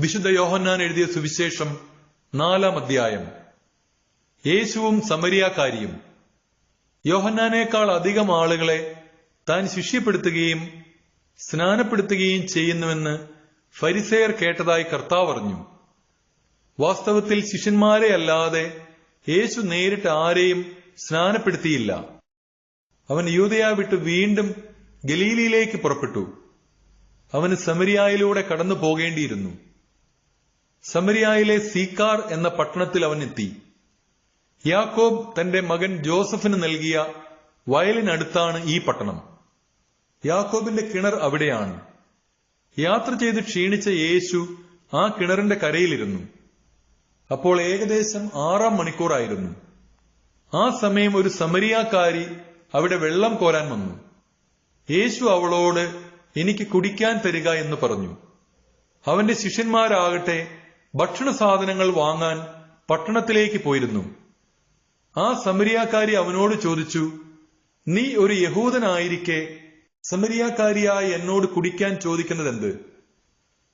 വിശുദ്ധ യോഹന്നാൻ എഴുതിയ സുവിശേഷം നാലാം അധ്യായം. യേശുവും സമരിയാക്കാരിയും യോഹന്നാനേക്കാൾ അധികം ആളുകളെ താൻ ശിഷ്യപ്പെടുത്തുകയും സ്നാനപ്പെടുത്തുകയും ചെയ്യുന്നുവെന്ന് ഫരിസേയർ കേട്ടതായി കർത്താവ് അറിഞ്ഞു. വാസ്തവത്തിൽ ശിഷ്യന്മാരെ അല്ലാതെ യേശു നേരിട്ട് ആരെയും സ്നാനപ്പെടുത്തിയില്ല. അവൻ യൂതയ വിട്ട് വീണ്ടും ഗലീലിയിലേക്ക് പുറപ്പെട്ടു. അവന് സമരിയായിലൂടെ കടന്നു പോകേണ്ടിയിരുന്നു സമരിയായിലെ സീക്കാർ എന്ന പട്ടണത്തിൽ അവൻ എത്തി യാക്കോബ് തന്റെ മകൻ ജോസഫിന് നൽകിയ വയലിനടുത്താണ് ഈ പട്ടണം. യാക്കോബിന്റെ കിണർ അവിടെയാണ്. യാത്ര ചെയ്ത് ക്ഷീണിച്ച യേശു ആ കിണറിന്റെ കരയിലിരുന്നു. അപ്പോൾ ഏകദേശം ആറാം മണിക്കൂറായിരുന്നു. ആ സമയം ഒരു സമരിയാക്കാരി അവിടെ വെള്ളം കോരാൻ വന്നു. യേശു അവളോട് എനിക്ക് കുടിക്കാൻ തരിക എന്ന് പറഞ്ഞു. അവന്റെ ശിഷ്യന്മാരാകട്ടെ ഭക്ഷണ സാധനങ്ങൾ വാങ്ങാൻ പട്ടണത്തിലേക്ക് പോയിരുന്നു. ആ സമരിയാക്കാരി അവനോട് ചോദിച്ചു നീ ഒരു യഹൂദനായിരിക്കെ സമരിയാക്കാരിയായ എന്നോട് കുടിക്കാൻ ചോദിക്കുന്നതെന്ത്?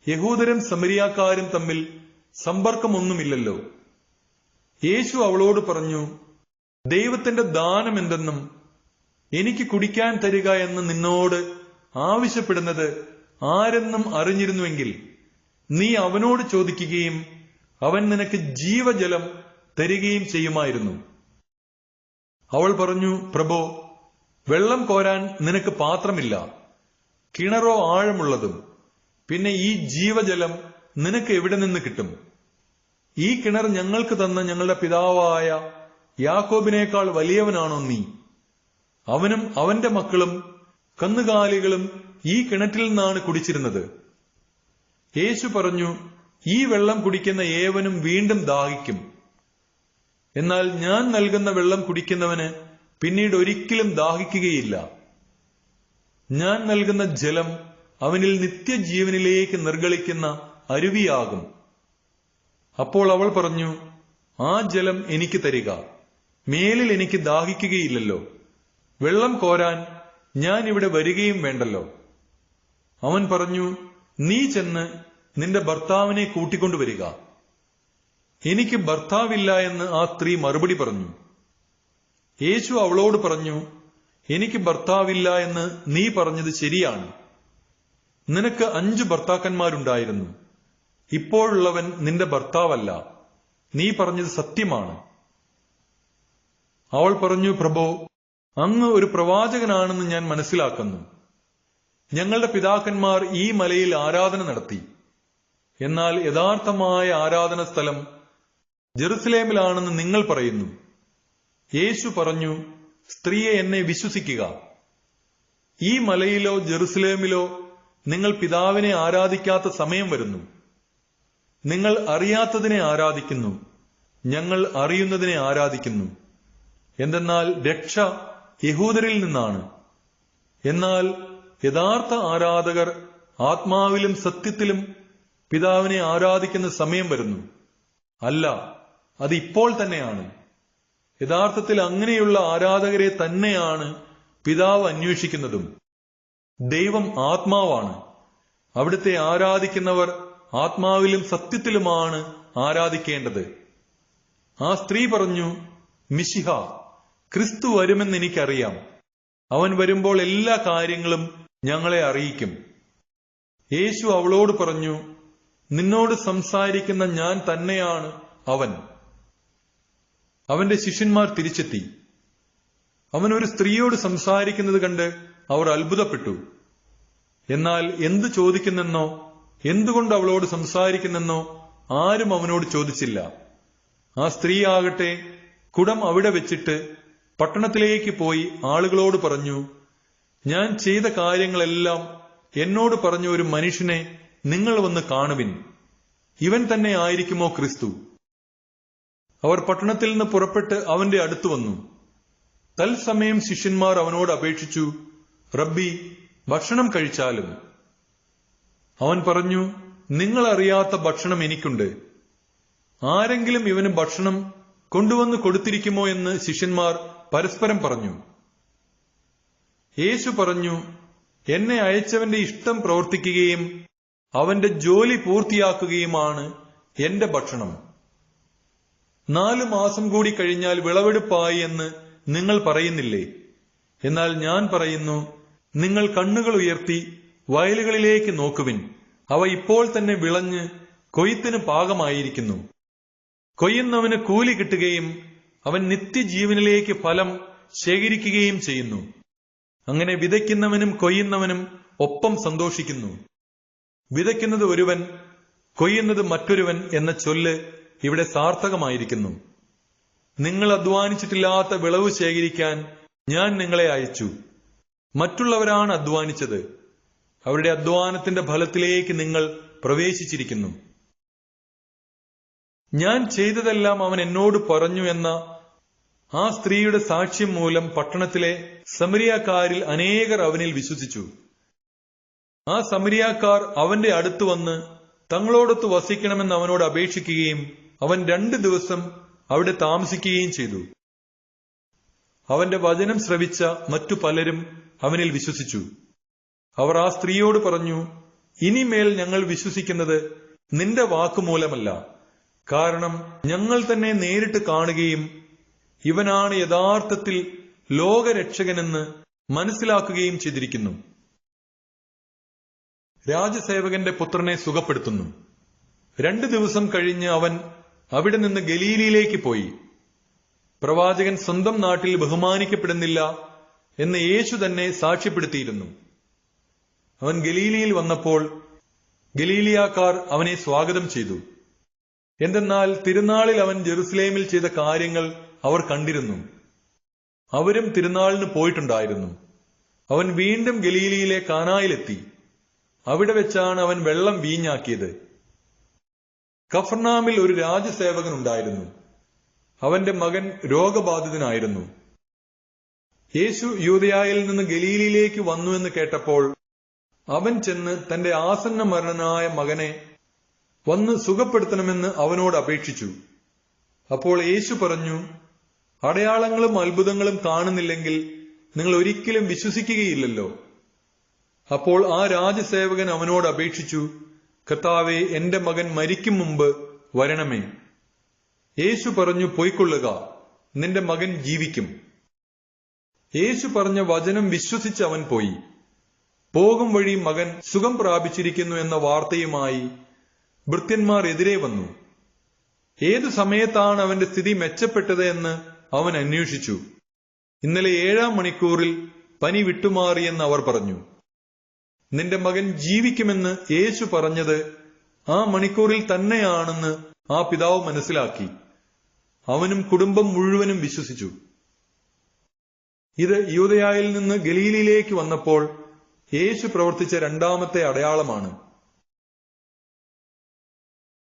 യഹൂദരും സമരിയാക്കാരും തമ്മിൽ സമ്പർക്കമൊന്നുമില്ലല്ലോ. യേശു അവളോട് പറഞ്ഞു ദൈവത്തിന്റെ ദാനം എന്തെന്നും എനിക്ക് കുടിക്കാൻ തരിക എന്ന് നിന്നോട് ആവശ്യപ്പെടുന്നത് ആരെന്നും അറിഞ്ഞിരുന്നുവെങ്കിൽ നീ അവനോട് ചോദിക്കുകയും അവൻ നിനക്ക് ജീവജലം തരികയും ചെയ്യുമായിരുന്നു. അവൾ പറഞ്ഞു പ്രഭോ വെള്ളം കോരാൻ നിനക്ക് പാത്രമില്ല. കിണറോ ആഴമുള്ളതും പിന്നെ ഈ ജീവജലം നിനക്ക് എവിടെ നിന്ന് കിട്ടും? ഈ കിണർ ഞങ്ങൾക്ക് തന്ന ഞങ്ങളുടെ പിതാവായ യാക്കോബിനേക്കാൾ വലിയവനാണോ നീ? അവനും അവന്റെ മക്കളും കന്നുകാലികളും ഈ കിണറ്റിൽ നിന്നാണ് കുടിച്ചിരുന്നത്. യേശു പറഞ്ഞു ഈ വെള്ളം കുടിക്കുന്ന ഏവനും വീണ്ടും ദാഹിക്കും. എന്നാൽ ഞാൻ നൽകുന്ന വെള്ളം കുടിക്കുന്നവന് പിന്നീട് ഒരിക്കലും ദാഹിക്കുകയില്ല. ഞാൻ നൽകുന്ന ജലം അവനിൽ നിത്യജീവനിലേക്ക് നിർഗളിക്കുന്ന അരുവിയാകും. അപ്പോൾ അവൾ പറഞ്ഞു ആ ജലം എനിക്ക് തരിക. മേലിൽ എനിക്ക് ദാഹിക്കുകയില്ലല്ലോ. വെള്ളം കോരാൻ ഞാൻ ഇവിടെ വരികയും വേണ്ടല്ലോ. അവൻ പറഞ്ഞു നീ ചെന്ന് നിന്റെ ഭർത്താവിനെ കൂട്ടിക്കൊണ്ടുവരിക. എനിക്ക് ഭർത്താവില്ല എന്ന് ആ സ്ത്രീ മറുപടി പറഞ്ഞു. യേശു അവളോട് പറഞ്ഞു എനിക്ക് ഭർത്താവില്ല എന്ന് നീ പറഞ്ഞത് ശരിയാണ്. നിനക്ക് അഞ്ചു ഭർത്താക്കന്മാരുണ്ടായിരുന്നു. ഇപ്പോഴുള്ളവൻ നിന്റെ ഭർത്താവല്ല. നീ പറഞ്ഞത് സത്യമാണ്. അവൾ പറഞ്ഞു പ്രഭോ അങ്ങ് ഒരു പ്രവാചകനാണെന്ന് ഞാൻ മനസ്സിലാക്കുന്നു. ഞങ്ങളുടെ പിതാക്കന്മാർ ഈ മലയിൽ ആരാധന നടത്തി. എന്നാൽ യഥാർത്ഥമായ ആരാധന സ്ഥലം ജെറുസലേമിലാണെന്ന് നിങ്ങൾ പറയുന്നു. യേശു പറഞ്ഞു സ്ത്രീയെ എന്നെ വിശ്വസിക്കുക. ഈ മലയിലോ ജെറുസലേമിലോ നിങ്ങൾ പിതാവിനെ ആരാധിക്കാത്ത സമയം വരുന്നു. നിങ്ങൾ അറിയാത്തതിനെ ആരാധിക്കുന്നു. ഞങ്ങൾ അറിയുന്നതിനെ ആരാധിക്കുന്നു. എന്തെന്നാൽ രക്ഷ യഹൂദരിൽ നിന്നാണ്. എന്നാൽ യഥാർത്ഥ ആരാധകർ ആത്മാവിലും സത്യത്തിലും പിതാവിനെ ആരാധിക്കുന്ന സമയം വരുന്നു. അല്ല അത് ഇപ്പോൾ തന്നെയാണ്. യഥാർത്ഥത്തിൽ അങ്ങനെയുള്ള ആരാധകരെ തന്നെയാണ് പിതാവ് അന്വേഷിക്കുന്നതും. ദൈവം ആത്മാവാണ്. അവിടുത്തെ ആരാധിക്കുന്നവർ ആത്മാവിലും സത്യത്തിലുമാണ് ആരാധിക്കേണ്ടത്. ആ സ്ത്രീ പറഞ്ഞു മിശിഹ ക്രിസ്തു വരുമെന്ന് എനിക്കറിയാം. അവൻ വരുമ്പോൾ എല്ലാ കാര്യങ്ങളും ഞങ്ങളെ അറിയിക്കും. യേശു അവളോട് പറഞ്ഞു നിന്നോട് സംസാരിക്കുന്ന ഞാൻ തന്നെയാണ് അവൻ. അവന്റെ ശിഷ്യന്മാർ തിരിച്ചെത്തി. അവൻ ഒരു സ്ത്രീയോട് സംസാരിക്കുന്നത് കണ്ട് അവർ അത്ഭുതപ്പെട്ടു. എന്നാൽ എന്തു ചോദിക്കുന്നെന്നോ എന്തുകൊണ്ട് അവളോട് സംസാരിക്കുന്നെന്നോ ആരും അവനോട് ചോദിച്ചില്ല. ആ സ്ത്രീ ആകട്ടെ കുടം അവിടെ വെച്ചിട്ട് പട്ടണത്തിലേക്ക് പോയി ആളുകളോട് പറഞ്ഞു ഞാൻ ചെയ്ത കാര്യങ്ങളെല്ലാം എന്നോട് പറഞ്ഞ ഒരു മനുഷ്യനെ നിങ്ങൾ വന്ന് കാണുവിൻ. ഇവൻ തന്നെ ആയിരിക്കുമോ ക്രിസ്തു? അവർ പട്ടണത്തിൽ നിന്ന് പുറപ്പെട്ട് അവന്റെ അടുത്തു വന്നു. തൽസമയം ശിഷ്യന്മാർ അവനോട് അപേക്ഷിച്ചു റബ്ബി ഭക്ഷണം കഴിച്ചാലും? അവൻ പറഞ്ഞു നിങ്ങൾ അറിയാത്ത ഭക്ഷണം എനിക്കുണ്ട്. ആരെങ്കിലും ഇവന് ഭക്ഷണം കൊണ്ടുവന്ന് കൊടുത്തിരിക്കുമോ? എന്ന് ശിഷ്യന്മാർ പരസ്പരം പറഞ്ഞു. യേശു പറഞ്ഞു എന്നെ അയച്ചവന്റെ ഇഷ്ടം പ്രവർത്തിക്കുകയും അവന്റെ ജോലി പൂർത്തിയാക്കുകയുമാണ് എന്റെ ഭക്ഷണം. നാലു മാസം കൂടി കഴിഞ്ഞാൽ വിളവെടുപ്പായി എന്ന് നിങ്ങൾ പറയുന്നില്ലേ? എന്നാൽ ഞാൻ പറയുന്നു നിങ്ങൾ കണ്ണുകൾ ഉയർത്തി വയലുകളിലേക്ക് നോക്കുവിൻ. അവ ഇപ്പോൾ തന്നെ വിളഞ്ഞ് കൊയ്ത്തിന് പാകമായിരിക്കുന്നു. കൊയ്യുന്നവന് കൂലി കിട്ടുകയും അവൻ നിത്യജീവനിലേക്ക് ഫലം ശേഖരിക്കുകയും ചെയ്യുന്നു. അങ്ങനെ വിതയ്ക്കുന്നവനും കൊയ്യുന്നവനും ഒപ്പം സന്തോഷിക്കുന്നു. വിതയ്ക്കുന്നത് ഒരുവൻ കൊയ്യുന്നത് മറ്റൊരുവൻ എന്ന ചൊല്ല് ഇവിടെ സാർത്ഥകമായിരിക്കുന്നു. നിങ്ങൾ അധ്വാനിച്ചിട്ടില്ലാത്ത വിളവ് ശേഖരിക്കാൻ ഞാൻ നിങ്ങളെ അയച്ചു. മറ്റുള്ളവരാണ് അധ്വാനിച്ചത്. അവരുടെ അധ്വാനത്തിന്റെ ഫലത്തിലേക്ക് നിങ്ങൾ പ്രവേശിച്ചിരിക്കുന്നു. ഞാൻ ചെയ്തതെല്ലാം അവൻ എന്നോട് പറഞ്ഞു എന്ന ആ സ്ത്രീയുടെ സാക്ഷ്യം മൂലം പട്ടണത്തിലെ സമരിയാക്കാരിൽ അനേകർ അവനിൽ വിശ്വസിച്ചു. ആ സമരിയാക്കാർ അവന്റെ അടുത്ത് വന്ന് തങ്ങളോടൊത്ത് വസിക്കണമെന്ന് അവനോട് അപേക്ഷിക്കുകയും അവൻ രണ്ടു ദിവസം അവിടെ താമസിക്കുകയും ചെയ്തു. അവന്റെ വചനം ശ്രവിച്ച മറ്റു പലരും അവനിൽ വിശ്വസിച്ചു. അവർ ആ സ്ത്രീയോട് പറഞ്ഞു ഇനിമേൽ ഞങ്ങൾ വിശ്വസിക്കുന്നത് നിന്റെ വാക്കുമൂലമല്ല. കാരണം ഞങ്ങൾ തന്നെ നേരിട്ട് കാണുകയും ഇവനാണ് യഥാർത്ഥത്തിൽ ലോകരക്ഷകനെന്ന് മനസ്സിലാക്കുകയും ചെയ്തിരിക്കുന്നു. രാജസേവകന്റെ പുത്രനെ സുഖപ്പെടുത്തുന്നു. രണ്ടു ദിവസം കഴിഞ്ഞ് അവൻ അവിടെ നിന്ന് ഗലീലിയിലേക്ക് പോയി. പ്രവാചകൻ സ്വന്തം നാട്ടിൽ ബഹുമാനിക്കപ്പെടുന്നില്ല എന്ന് യേശു തന്നെ സാക്ഷ്യപ്പെടുത്തിയിരുന്നു. അവൻ ഗലീലിയിൽ വന്നപ്പോൾ ഗലീലിയാക്കാർ അവനെ സ്വാഗതം ചെയ്തു. എന്തെന്നാൽ തിരുനാളിൽ അവൻ ജെറുസലേമിൽ ചെയ്ത കാര്യങ്ങൾ അവർ കണ്ടിരുന്നു. അവരും തിരുനാളിന് പോയിട്ടുണ്ടായിരുന്നു. അവൻ വീണ്ടും ഗലീലിയിലെ കാനായിലെത്തി. അവിടെ വെച്ചാണ് അവൻ വെള്ളം വീഞ്ഞാക്കിയത്. കഫർനാമിൽ ഒരു രാജസേവകൻ ഉണ്ടായിരുന്നു. അവന്റെ മകൻ രോഗബാധിതനായിരുന്നു. യേശു യൂതയായിൽ നിന്ന് ഗലീലിയിലേക്ക് വന്നു എന്ന് കേട്ടപ്പോൾ അവൻ ചെന്ന് തന്റെ ആസന്ന മരണനായ മകനെ വന്ന് സുഖപ്പെടുത്തണമെന്ന് അവനോട് അപേക്ഷിച്ചു. അപ്പോൾ യേശു പറഞ്ഞു അടയാളങ്ങളും അത്ഭുതങ്ങളും കാണുന്നില്ലെങ്കിൽ നിങ്ങൾ ഒരിക്കലും വിശ്വസിക്കുകയില്ലല്ലോ. അപ്പോൾ ആ രാജസേവകൻ അവനോട് അപേക്ഷിച്ചു കർത്താവെ എന്റെ മകൻ മരിക്കും മുമ്പ് വരണമേ. യേശു പറഞ്ഞു പോയിക്കൊള്ളുക നിന്റെ മകൻ ജീവിക്കും. യേശു പറഞ്ഞ വചനം വിശ്വസിച്ച് അവൻ പോയി. പോകും വഴി മകൻ സുഖം പ്രാപിച്ചിരിക്കുന്നു എന്ന വാർത്തയുമായി ഭൃത്യന്മാർ എതിരെ വന്നു. ഏതു സമയത്താണ് അവന്റെ സ്ഥിതി മെച്ചപ്പെട്ടത് എന്ന് അവൻ അന്വേഷിച്ചു. ഇന്നലെ ഏഴാം മണിക്കൂറിൽ പനി വിട്ടുമാറിയെന്ന് അവർ പറഞ്ഞു. നിന്റെ മകൻ ജീവിക്കുമെന്ന് യേശു പറഞ്ഞത് ആ മണിക്കൂറിൽ തന്നെയാണെന്ന് ആ പിതാവ് മനസ്സിലാക്കി. അവനും കുടുംബം മുഴുവനും വിശ്വസിച്ചു. ഇത് യൂതയായിൽ നിന്ന് ഗലീലിയിലേക്ക് വന്നപ്പോൾ യേശു പ്രവർത്തിച്ച രണ്ടാമത്തെ അടയാളമാണ്.